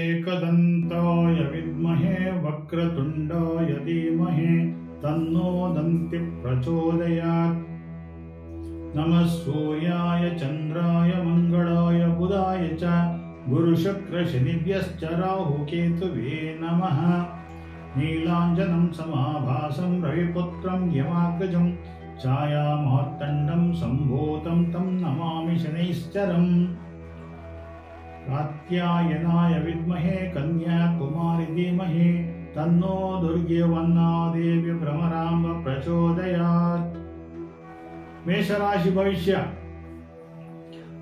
एकदन्ताय विद्महे वक्रतुण्डाय धीमहि तन्नो दन्ति प्रचोदयात्। नमः सूर्याय चन्द्राय मङ्गलाय बुधाय च। गुरुशुक्रशनिभ्यश्च राहुकेतुवे नमः। नीलाञ्जनं समाभासं रविपुत्रं यमाग्रजं छायामार्तण्डं सम्भूतं तं नमामि शनैश्चरम् ಕಾತ್ಯಾಯನಾಯ ವಿದ್ಮಹೆ ಕನ್ಯಾಕುಮಾರಿ ಧೀಮಹಿ, ತನ್ನೋ ದುರ್ಗೆವನ್ನಾದೇವಿ ಭ್ರಮರಾಂಬ ಪ್ರಚೋದಯಾತ್. ಮೇಷರಾಶಿ ಭವಿಷ್ಯ.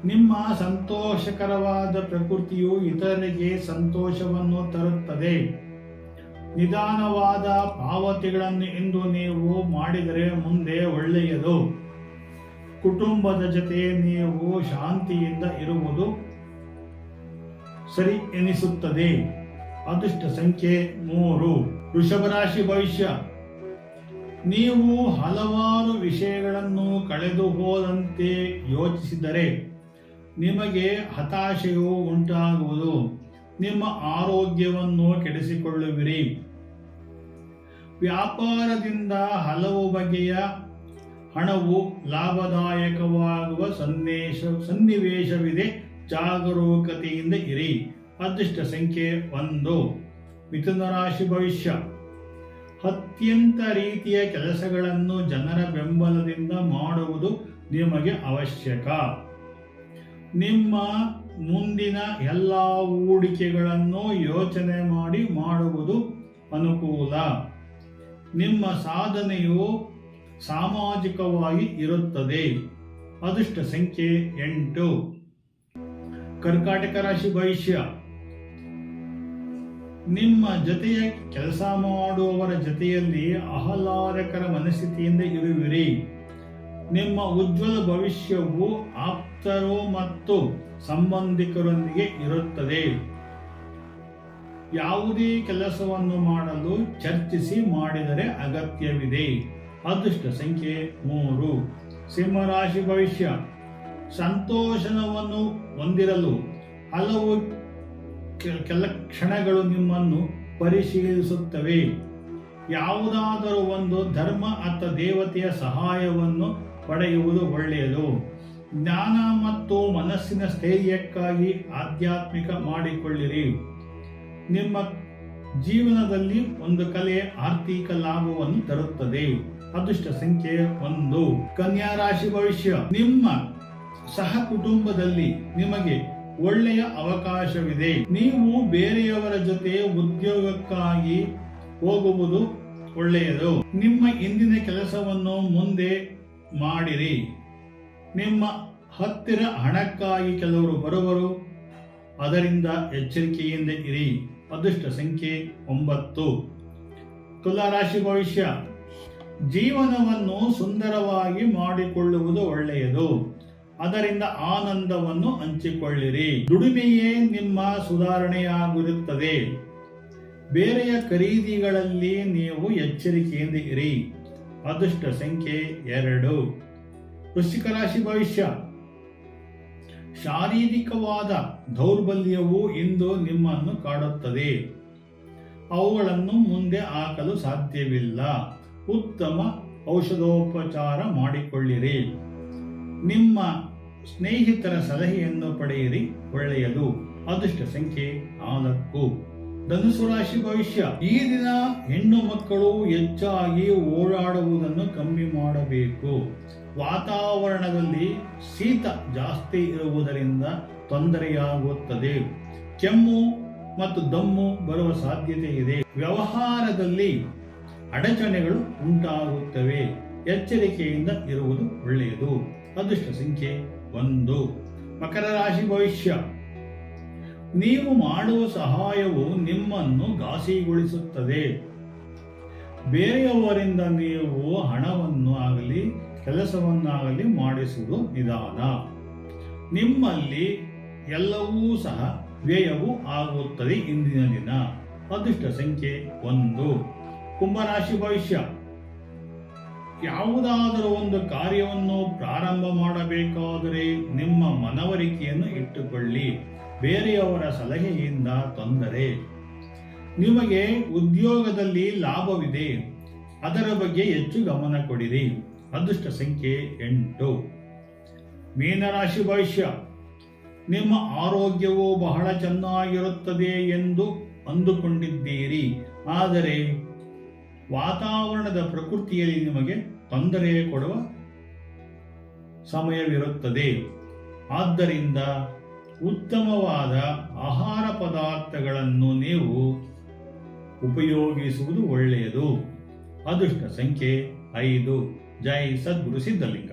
ನಿಮ್ಮ ಸಂತೋಷಕರವಾದ ಪ್ರಕೃತಿಯು ಇತರರಿಗೆ ಸಂತೋಷವನ್ನು ತರುತ್ತದೆ. ನಿಧಾನವಾದ ಪಾವತಿಗಳನ್ನು ಇಂದು ನೀವು ಮಾಡಿದರೆ ಮುಂದೆ ಒಳ್ಳೆಯದು. ಕುಟುಂಬದ ಜೊತೆ ನೀವು ಶಾಂತಿಯಿಂದ ಇರುವುದು ಸರಿ ಎನಿಸುತ್ತದೆ. ಅದೃಷ್ಟ ಸಂಖ್ಯೆ ಮೂರು. ವೃಷಭ ರಾಶಿ ಭವಿಷ್ಯ. ನೀವು ಹಲವಾರು ವಿಷಯಗಳನ್ನು ಕಳೆದು ಹೋದಂತೆ ಯೋಚಿಸಿದರೆ ನಿಮಗೆ ಹತಾಶೆಯು ಉಂಟಾಗುವುದು. ನಿಮ್ಮ ಆರೋಗ್ಯವನ್ನು ಕೆಡಿಸಿಕೊಳ್ಳುವಿರಿ. ವ್ಯಾಪಾರದಿಂದ ಹಲವು ಬಗೆಯ ಹಣವು ಲಾಭದಾಯಕವಾಗುವ ಸನ್ನಿವೇಶವಿದೆ. ಜಾಗರೂಕತೆಯಿಂದ ಇರಿ. ಅದೃಷ್ಟ ಸಂಖ್ಯೆ ಒಂದು. ಮಿಥುನ ರಾಶಿ ಭವಿಷ್ಯ. ಅತ್ಯಂತ ರೀತಿಯ ಕೆಲಸಗಳನ್ನು ಜನರ ಬೆಂಬಲದಿಂದ ಮಾಡುವುದು ನಿಮಗೆ ಅವಶ್ಯಕ. ನಿಮ್ಮ ಮುಂದಿನ ಎಲ್ಲ ಹೂಡಿಕೆಗಳನ್ನು ಯೋಚನೆ ಮಾಡಿ ಮಾಡುವುದು ಅನುಕೂಲ. ನಿಮ್ಮ ಸಾಧನೆಯು ಸಾಮಾಜಿಕವಾಗಿ ಇರುತ್ತದೆ. ಅದೃಷ್ಟ ಸಂಖ್ಯೆ ಎಂಟು. ಕರ್ಕಾಟಕ ರಾಶಿ ಭವಿಷ್ಯ. ನಿಮ್ಮ ಜೊತೆಯ ಕೆಲಸ ಮಾಡುವವರ ಜೊತೆಯಲ್ಲಿ ಆಹ್ಲಾದಕರ ಮನಸ್ಥಿತಿಯಿಂದ ಇರುವಿರಿ. ನಿಮ್ಮ ಉಜ್ವಲ ಭವಿಷ್ಯವು ಆಪ್ತರು ಮತ್ತು ಸಂಬಂಧಿಕರೊಂದಿಗೆ ಇರುತ್ತದೆ. ಯಾವುದೇ ಕೆಲಸವನ್ನು ಮಾಡಲು ಚರ್ಚಿಸಿ ಮಾಡಿದರೆ ಅಗತ್ಯವಿದೆ. ಅದೃಷ್ಟ ಸಂಖ್ಯೆ ಮೂರು. ಸಿಂಹರಾಶಿ ಭವಿಷ್ಯ. ಸಂತೋಷವನ್ನು ಹೊಂದಿರಲು ಹಲವು ಕೆಲ ಕ್ಷಣಗಳು ನಿಮ್ಮನ್ನು ಪರಿಶೀಲಿಸುತ್ತವೆ. ಯಾವುದಾದರೂ ಒಂದು ಧರ್ಮ ಅಥವಾ ದೇವತೆಯ ಸಹಾಯವನ್ನು ಪಡೆಯುವುದು ಒಳ್ಳೆಯದು. ಜ್ಞಾನ ಮತ್ತು ಮನಸ್ಸಿನ ಸ್ಥೈರ್ಯಕ್ಕಾಗಿ ಆಧ್ಯಾತ್ಮಿಕ ಮಾಡಿಕೊಳ್ಳಿರಿ. ನಿಮ್ಮ ಜೀವನದಲ್ಲಿ ಒಂದು ಕಲೆ ಆರ್ಥಿಕ ಲಾಭವನ್ನು ತರುತ್ತದೆ. ಅದೃಷ್ಟ ಸಂಖ್ಯೆ ಒಂದು. ಕನ್ಯಾ ರಾಶಿ ಭವಿಷ್ಯ. ನಿಮ್ಮ ಸಹ ಕುಟುಂಬದಲ್ಲಿ ನಿಮಗೆ ಒಳ್ಳೆಯ ಅವಕಾಶವಿದೆ. ನೀವು ಬೇರೆಯವರ ಜೊತೆ ಉದ್ಯೋಗಕ್ಕಾಗಿ ಹೋಗುವುದು ಒಳ್ಳೆಯದು. ನಿಮ್ಮ ಇಂದಿನ ಕೆಲಸವನ್ನು ಮುಂದೆ ಮಾಡಿರಿ. ನಿಮ್ಮ ಹತ್ತಿರ ಹಣಕ್ಕಾಗಿ ಕೆಲವರು ಬರುವರು. ಅದರಿಂದ ಎಚ್ಚರಿಕೆಯಿಂದ ಇರಿ. ಅದೃಷ್ಟ ಸಂಖ್ಯೆ ಒಂಬತ್ತು. ತುಲಾರಾಶಿ ಭವಿಷ್ಯ. ಜೀವನವನ್ನು ಸುಂದರವಾಗಿ ಮಾಡಿಕೊಳ್ಳುವುದು ಒಳ್ಳೆಯದು. ಅದರಿಂದ ಆನಂದವನ್ನು ಹಂಚಿಕೊಳ್ಳಿರಿ. ದುಡಿಮೆಯೇ ನಿಮ್ಮ ಸುಧಾರಣೆಯಾಗಿರುತ್ತದೆ. ಬೇರೆಯ ಖರೀದಿಗಳಲ್ಲಿ ನೀವು ಎಚ್ಚರಿಕೆಯಿಂದ ಇರಿ. ಅದೃಷ್ಟ ಸಂಖ್ಯೆ ಎರಡು. ವೃಶ್ಚಿಕ ರಾಶಿ ಭವಿಷ್ಯ. ಶಾರೀರಿಕವಾದ ದೌರ್ಬಲ್ಯವು ಇಂದು ನಿಮ್ಮನ್ನು ಕಾಡುತ್ತದೆ. ಅವುಗಳನ್ನು ಮುಂದೆ ಹಾಕಲು ಸಾಧ್ಯವಿಲ್ಲ. ಉತ್ತಮ ಔಷಧೋಪಚಾರ ಮಾಡಿಕೊಳ್ಳಿರಿ. ನಿಮ್ಮ ಸ್ನೇಹಿತರ ಸಲಹೆಯನ್ನು ಪಡೆಯಿರಿ, ಒಳ್ಳೆಯದು. ಅದೃಷ್ಟ ಸಂಖ್ಯೆ ನಾಲ್ಕು. ಧನುಸು ರಾಶಿ ಭವಿಷ್ಯ. ಈ ದಿನ ಹೆಣ್ಣು ಮಕ್ಕಳು ಹೆಚ್ಚಾಗಿ ಓಡಾಡುವುದನ್ನು ಕಮ್ಮಿ ಮಾಡಬೇಕು. ವಾತಾವರಣದಲ್ಲಿ ಶೀತ ಜಾಸ್ತಿ ಇರುವುದರಿಂದ ತೊಂದರೆಯಾಗುತ್ತದೆ. ಕೆಮ್ಮು ಮತ್ತು ದಮ್ಮು ಬರುವ ಸಾಧ್ಯತೆ ಇದೆ. ವ್ಯವಹಾರದಲ್ಲಿ ಅಡಚಣೆಗಳು ಉಂಟಾಗುತ್ತವೆ. ಎಚ್ಚರಿಕೆಯಿಂದ ಇರುವುದು ಒಳ್ಳೆಯದು. ಅದೃಷ್ಟ ಸಂಖ್ಯೆ ಒಂದು. ಮಕರ ರಾಶಿ ಭವಿಷ್ಯ. ನೀವು ಮಾಡುವ ಸಹಾಯವು ನಿಮ್ಮನ್ನು ಘಾಸಿಗೊಳಿಸುತ್ತದೆ. ಬೇರೆಯವರಿಂದ ನೀವು ಹಣವನ್ನು ಆಗಲಿ, ಕೆಲಸವನ್ನಾಗಲಿ ಮಾಡಿಸುವುದು ನಿಧಾನ. ನಿಮ್ಮಲ್ಲಿ ಎಲ್ಲವೂ ಸಹ ವ್ಯಯವು ಆಗುತ್ತದೆ ಇಂದಿನ ದಿನ. ಅದೃಷ್ಟ ಸಂಖ್ಯೆ ಒಂದು. ಕುಂಭರಾಶಿ ಭವಿಷ್ಯ. ಯಾವುದಾದರೂ ಒಂದು ಕಾರ್ಯವನ್ನು ಪ್ರಾರಂಭ ಮಾಡಬೇಕಾದರೆ ನಿಮ್ಮ ಮನವರಿಕೆಯನ್ನು ಇಟ್ಟುಕೊಳ್ಳಿ. ಬೇರೆಯವರ ಸಲಹೆಯಿಂದ ತೊಂದರೆ. ನಿಮಗೆ ಉದ್ಯೋಗದಲ್ಲಿ ಲಾಭವಿದೆ. ಅದರ ಬಗ್ಗೆ ಹೆಚ್ಚು ಗಮನ ಕೊಡಿರಿ. ಅದೃಷ್ಟ ಸಂಖ್ಯೆ ಎಂಟು. ಮೀನರಾಶಿ ಭವಿಷ್ಯ. ನಿಮ್ಮ ಆರೋಗ್ಯವು ಬಹಳ ಚೆನ್ನಾಗಿರುತ್ತದೆ ಎಂದು ಅಂದುಕೊಂಡಿದ್ದೀರಿ. ಆದರೆ ವಾತಾವರಣದ ಪ್ರಕೃತಿಯಲ್ಲಿ ನಿಮಗೆ ತೊಂದರೆ ಕೊಡುವ ಸಮಯವಿರುತ್ತದೆ. ಆದ್ದರಿಂದ ಉತ್ತಮವಾದ ಆಹಾರ ಪದಾರ್ಥಗಳನ್ನು ನೀವು ಉಪಯೋಗಿಸುವುದು ಒಳ್ಳೆಯದು. ಅದೃಷ್ಟ ಸಂಖ್ಯೆ ಐದು. ಜೈ ಸದ್ಗುರು ಸಿದ್ಧಲಿಂಗ.